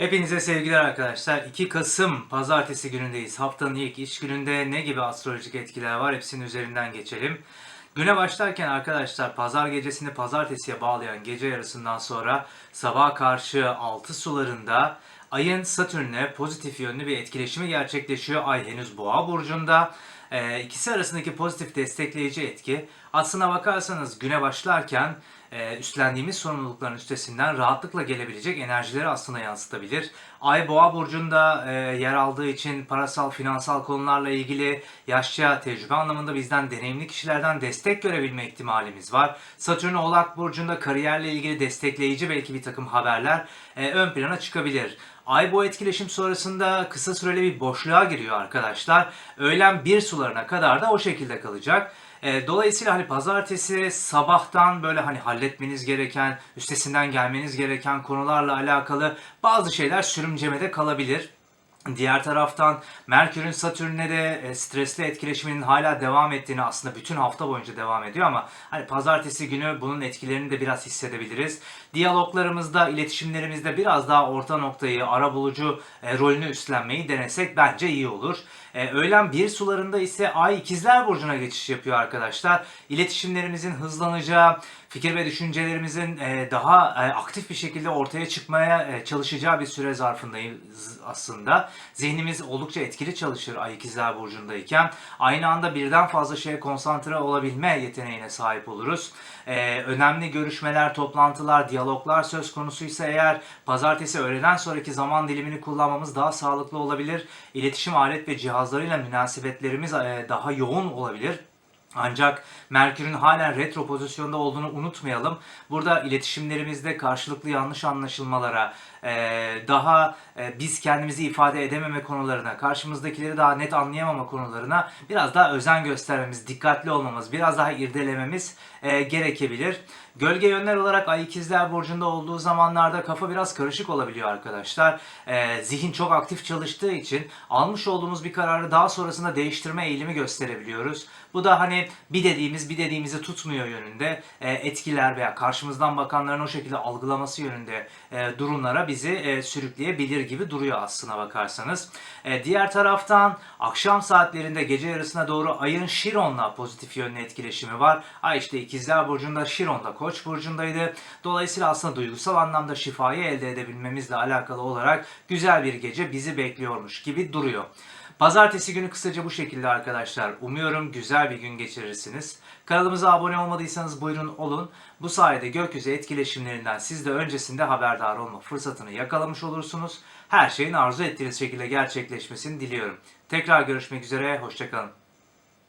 Hepinize sevgiler arkadaşlar. 2 Kasım pazartesi günündeyiz. Haftanın ilk iş gününde ne gibi astrolojik etkiler var hepsinin üzerinden geçelim. Güne başlarken arkadaşlar pazar gecesini pazartesiye bağlayan gece yarısından sonra sabaha karşı 6 sularında ayın Satürn'le pozitif yönlü bir etkileşimi gerçekleşiyor. Ay henüz boğa burcunda. Ee, ikisi arasındaki pozitif destekleyici etki aslına bakarsanız güne başlarken e, üstlendiğimiz sorumlulukların üstesinden rahatlıkla gelebilecek enerjileri aslında yansıtabilir. Ay Boğa burcunda e, yer aldığı için parasal, finansal konularla ilgili yaşça, tecrübe anlamında bizden deneyimli kişilerden destek görebilme ihtimalimiz var. Satürn Oğlak burcunda kariyerle ilgili destekleyici belki bir takım haberler e, ön plana çıkabilir. Ay bu etkileşim sonrasında kısa süreli bir boşluğa giriyor arkadaşlar. Öğlen bir sularına kadar da o şekilde kalacak. E, dolayısıyla hani pazartesi sabahtan böyle hani halletmeniz gereken, üstesinden gelmeniz gereken konularla alakalı bazı şeyler sürümcemede kalabilir. Diğer taraftan Merkür'ün Satürn'le de e, stresli etkileşiminin hala devam ettiğini aslında bütün hafta boyunca devam ediyor ama hani pazartesi günü bunun etkilerini de biraz hissedebiliriz. Diyaloglarımızda, iletişimlerimizde biraz daha orta noktayı, arabulucu e, rolünü üstlenmeyi denesek bence iyi olur. E, öğlen bir sularında ise Ay ikizler Burcu'na geçiş yapıyor arkadaşlar. İletişimlerimizin hızlanacağı, fikir ve düşüncelerimizin daha aktif bir şekilde ortaya çıkmaya çalışacağı bir süre zarfındayız aslında. Zihnimiz oldukça etkili çalışır Ay ikizler Burcu'ndayken. Aynı anda birden fazla şeye konsantre olabilme yeteneğine sahip oluruz. E, önemli görüşmeler, toplantılar, diyaloglar söz konusuysa eğer pazartesi öğleden sonraki zaman dilimini kullanmamız daha sağlıklı olabilir. İletişim alet ve cihazlarıyla münasebetlerimiz e, daha yoğun olabilir. Ancak Merkür'ün halen retro pozisyonda olduğunu unutmayalım. Burada iletişimlerimizde karşılıklı yanlış anlaşılmalara, e, daha e, biz kendimizi ifade edememe konularına, karşımızdakileri daha net anlayamama konularına biraz daha özen göstermemiz, dikkatli olmamız, biraz daha irdelememiz e, gerekebilir. Gölge yönler olarak Ay ikizler burcunda olduğu zamanlarda kafa biraz karışık olabiliyor arkadaşlar. Zihin çok aktif çalıştığı için almış olduğumuz bir kararı daha sonrasında değiştirme eğilimi gösterebiliyoruz. Bu da hani bir dediğimiz bir dediğimizi tutmuyor yönünde e, etkiler veya karşımızdan bakanların o şekilde algılaması yönünde e, durumlara bizi e, sürükleyebilir gibi duruyor aslına bakarsanız. Diğer taraftan akşam saatlerinde gece yarısına doğru ayın Şiron'la pozitif yönlü etkileşimi var. Ay işte ikizler burcunda Şiron'da Koç burcundaydı. Dolayısıyla aslında duygusal anlamda şifayı elde edebilmemizle alakalı olarak güzel bir gece bizi bekliyormuş gibi duruyor. Pazartesi günü kısaca bu şekilde arkadaşlar. Umuyorum güzel bir gün geçirirsiniz. Kanalımıza abone olmadıysanız buyurun olun. Bu sayede gökyüzü etkileşimlerinden siz de öncesinde haberdar olma fırsatını yakalamış olursunuz. Her şeyin arzu ettiğiniz şekilde gerçekleşmesini diliyorum. Tekrar görüşmek üzere, hoşçakalın.